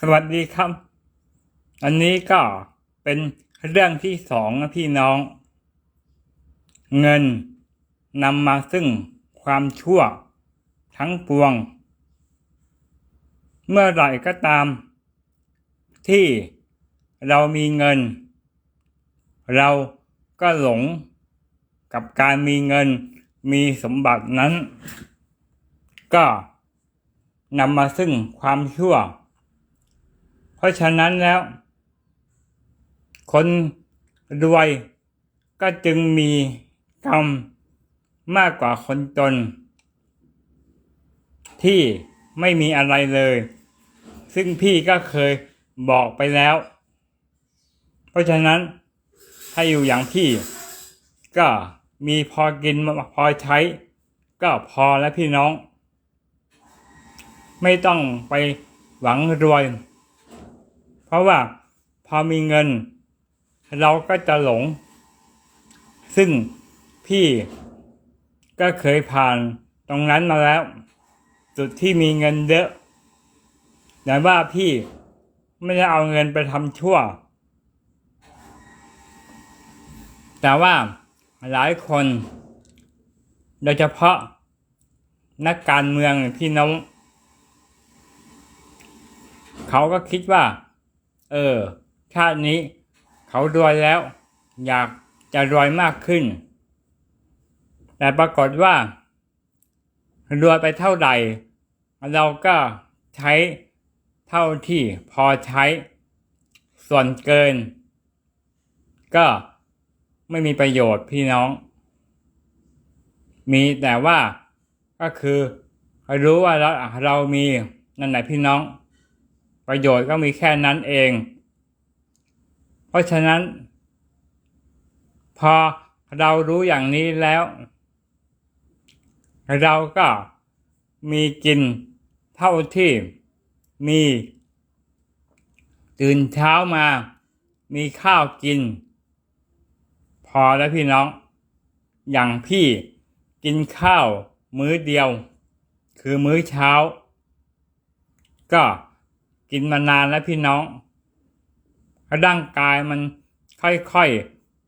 สวัสดีครับ อันนี้ก็เป็นเรื่องที่สองนะพี่น้อง เงินนำมาซึ่งความชั่วทั้งปวง เมื่อไหร่ก็ตาม ที่เรามีเงิน เราก็หลงกับการมีเงินมีสมบัตินั้น ก็นำมาซึ่งความชั่ว ราะฉะนั้นแล้ว คนรวยก็จึงมีกรรมมากกว่าคนจน ที่ไม่มีอะไรเลย ซึ่งพี่ก็เคยบอกไปแล้ว เพราะฉะนั้นถ้าอยู่อย่างพี่ก็มีพอกินพอใช้ ก็พอแล้วพี่น้อง ไม่ต้องไปหวังรวย ราะว่าพอมีเงิน เราก็จะหลง ซึ่งพี่ก็เคยผ่านตรงนั้นมาแล้ว จุดที่มีเงินเยอะแต่ว่าพี่ไม่ได้เอาเงินไปทำชั่ว แต่ว่าหลายคน โดยเฉพาะนักการเมืองพี่น้อง เขาก็คิดว่า เออ ชาตินี้ เขารวยแล้ว อยากจะรวยมากขึ้น แต่ปรากฏว่ารวยไปเท่าไหร่ เราก็ใช้เท่าที่พอใช้ ส่วนเกิน ก็ไม่มีประโยชน์พี่น้อง มีแต่ว่าก็คือรู้ว่าเราเรามีนั่นแหละพี่น้อง ประโยชน์ก็มีแค่นั้นเอง เพราะฉะนั้น พอเรารู้อย่างนี้แล้ว เราก็มีกินเท่าที่มี ตื่นเช้ามา มีข้าวกิน พอแล้วพี่น้อง อย่างพี่กินข้าวมื้อเดียว คือมื้อเช้า ก็ กินมานานแล้วพี่น้องร่างกายมันค่อย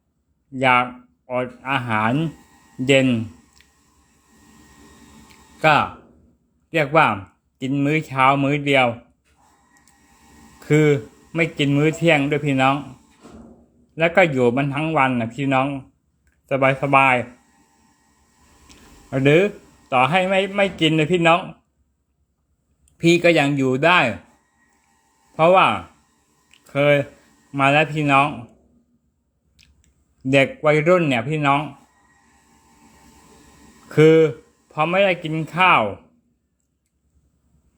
ๆ อยากอดอาหารเย็น ก็เรียกว่ากินมื้อเช้ามื้อเดียว คือไม่กินมื้อเที่ยงด้วยพี่น้อง แล้วก็อยู่มันทั้งวันนะพี่น้อง สบายๆหรือต่อให้ไม่ไม่กินเลยพี่น้อง พี่ก็ยังอยู่ได้ เพราะว่าเคยมาแล้วพี่น้อง เด็กวัยรุ่นเนี่ยพี่น้อง คือพอไม่ได้กินข้าว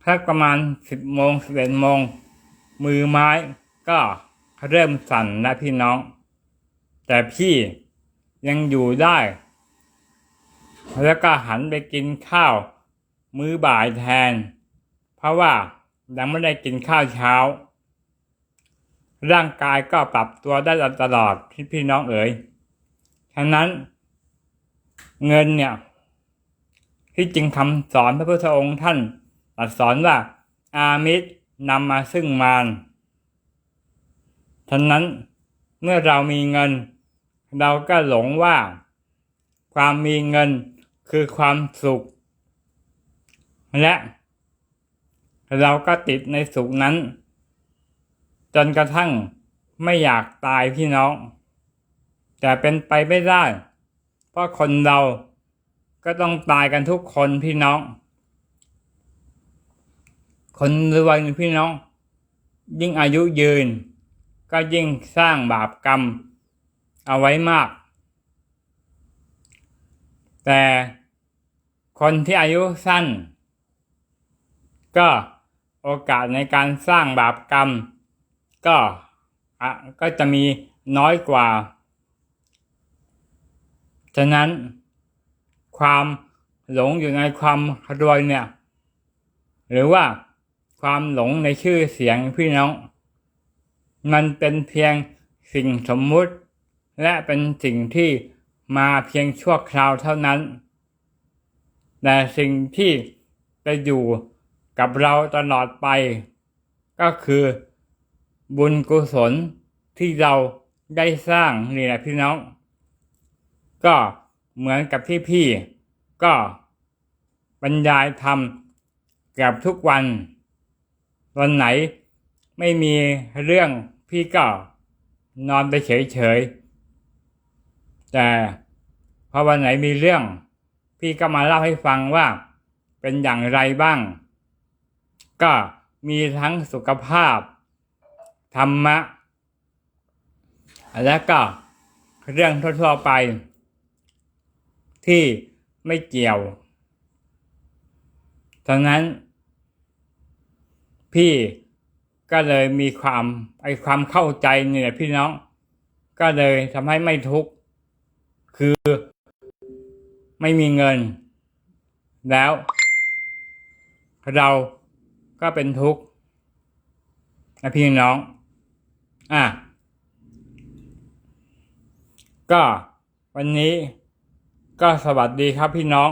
สักประมาณสิบโมงสิบเอ็ดโมง มือไม้ก็เริ่มสั่นนะพี่น้อง แต่พี่ยังอยู่ได้ แล้วก็หันไปกินข้าว มื้อบ่ายแทน เพราะว่า ยังไม่ได้กินข้าวเช้า ร่างกายก็ปรับตัวได้ตลอดพี่พี่น้องเอ๋ยฉะนั้น เงินเนี่ย ที่จริงคำสอนพระพุทธองค์ท่านตรัสสอนว่า อามิตรนำมาซึ่งมารฉะนั้นเมื่อเรามีเงิน เราก็หลงว่า ความมีเงินคือความสุข และ เราก็ติดในสุขนั้น จนกระทั่งไม่อยากตายพี่น้อง แต่เป็นไปไม่ได้ เพราะคนเราก็ต้องตายกันทุกคนพี่น้อง คนรวยพี่น้อง ยิ่งอายุยืน ก็ยิ่งสร้างบาปกรรม เอาไว้มาก แต่คนที่อายุสั้น ก็ โอกาสในการสร้างบาปกรรม ก็ก็จะมีน้อยกว่า ฉะนั้นความหลงอยู่ในความรวยเนี่ย หรือว่าความหลงในชื่อเสียงพี่น้อง มันเป็นเพียงสิ่งสมมุติ และเป็นสิ่งที่มาเพียงชั่วคราวเท่านั้น แต่สิ่งที่จะอยู่ กับเราตลอดไป ก็คือบุญกุศลที่เราได้สร้างนี่แหละพี่น้อง ก็เหมือนกับที่พี่ก็บรรยายทำเกือบทุกวันวันไหนไม่มีเรื่องพี่ก็นอนไปเฉยๆ แต่พอวันไหนมีเรื่อง พี่ก็มาเล่าให้ฟังว่าเป็นอย่างไรบ้าง ก็มีทั้งสุขภาพ ธรรมะ และก็เรื่องทั่วๆไป ที่ไม่เกี่ยวฉะนั้น พี่ก็เลยมีความไอความเข้าใจเนี่ยพี่น้อง ก็เลยทำให้ไม่ทุกข์คือไม่มีเงิน แล้วเรา ก็เป็นทุกข์นะพี่น้อง อะ ก็วันนี้ก็สวัสดีครับพี่น้อง